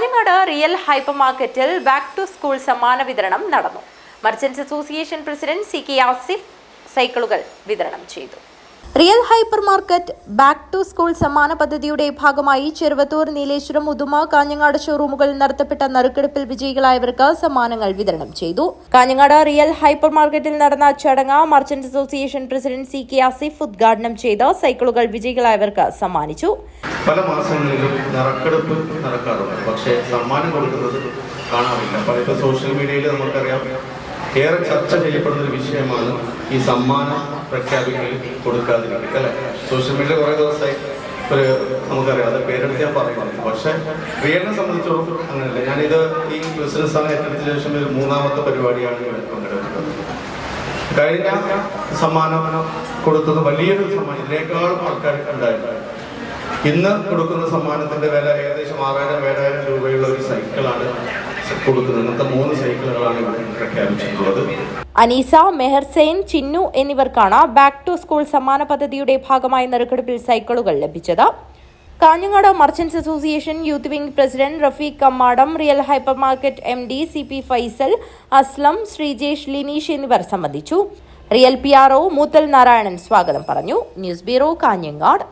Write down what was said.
Kanhangad real hyper മാർക്കറ്റിൽ back to school സമ്മാന വിതരണം നടന്നു. Merchants association president C K Asif സൈക്കിളുകൾ വിതരണം ചെയ്തു. Real hyper market back to school സമ്മാന പദ്ധതിയുടെ ഭാഗമായി ചെറുവത്തൂർ നീലേശ്വരം ഉദുമ കാഞ്ഞങ്ങാട് ഷോറൂമുകളിൽ നടത്തപ്പെട്ട നറുക്കെടുപ്പിൽ വിജയികളായവർക്ക് സമ്മാനങ്ങൾ വിതരണം ചെയ്തു. കാഞ്ഞങ്ങാട് റിയൽ ഹൈപ്പർ മാർക്കറ്റിൽ നടന്ന ചടങ്ങ് merchant association president C K Asif ഉദ്ഘാടനം ചെയ്ത് സൈക്കിളുകൾ വിജയികളായവർക്ക് സമ്മാനിച്ചു. പല മാസങ്ങളിലും നറുക്കെടുപ്പ് നടക്കാറുണ്ട്. പക്ഷേ സമ്മാനം കൊടുക്കുന്നത് കാണാറില്ല. അപ്പോൾ ഇപ്പോൾ സോഷ്യൽ മീഡിയയിൽ നമുക്കറിയാം ഏറെ ചർച്ച ചെയ്യപ്പെടുന്ന ഒരു വിഷയമാണ് ഈ സമ്മാനം പ്രഖ്യാപിക്കൽ കൊടുക്കാതിരിക്കുക അല്ലേ? സോഷ്യൽ മീഡിയ കുറേ ദിവസമായി ഒരു നമുക്കറിയാം അത് പേരെടുത്ത് ഞാൻ പറയുന്നത് പക്ഷേ റിയലിനെ സംബന്ധിച്ചോളം അങ്ങനെയല്ല. ഞാനിത് ഈ ബിസിനസ് ആണ് ഏറ്റെടുത്ത ശേഷം ഒരു മൂന്നാമത്തെ പരിപാടിയാണ് കഴിഞ്ഞ സമ്മാനം കൊടുത്തത് വലിയൊരു സമ്മാനം. ഇതിനേക്കാളും ആൾക്കാർ ഉണ്ടായിട്ടുണ്ട് ഇന്ന് കൊടുക്കുന്ന സമ്മാനത്തിന്റെ വില ഏകദേശം ആറായിരം സൈക്കിളാണ് മൂന്ന് അനീസ മെഹർസൈൻ ചിന്നു എന്നിവർക്കാണ് ബാക്ക് ടു സ്കൂൾ സമ്മാന പദ്ധതിയുടെ ഭാഗമായി നറുക്കെടുപ്പിൽ സൈക്കിളുകൾ ലഭിച്ചത്. Kanhangad merchants association youth wing president Rafeeq Kammadam real hyper market M D C P Faisal Aslam Sreejesh Lineesh എന്നിവർ സംബന്ധിച്ചു. Real P R O Moothal Narayanan സ്വാഗതം പറഞ്ഞു. News bureau Kanhangad.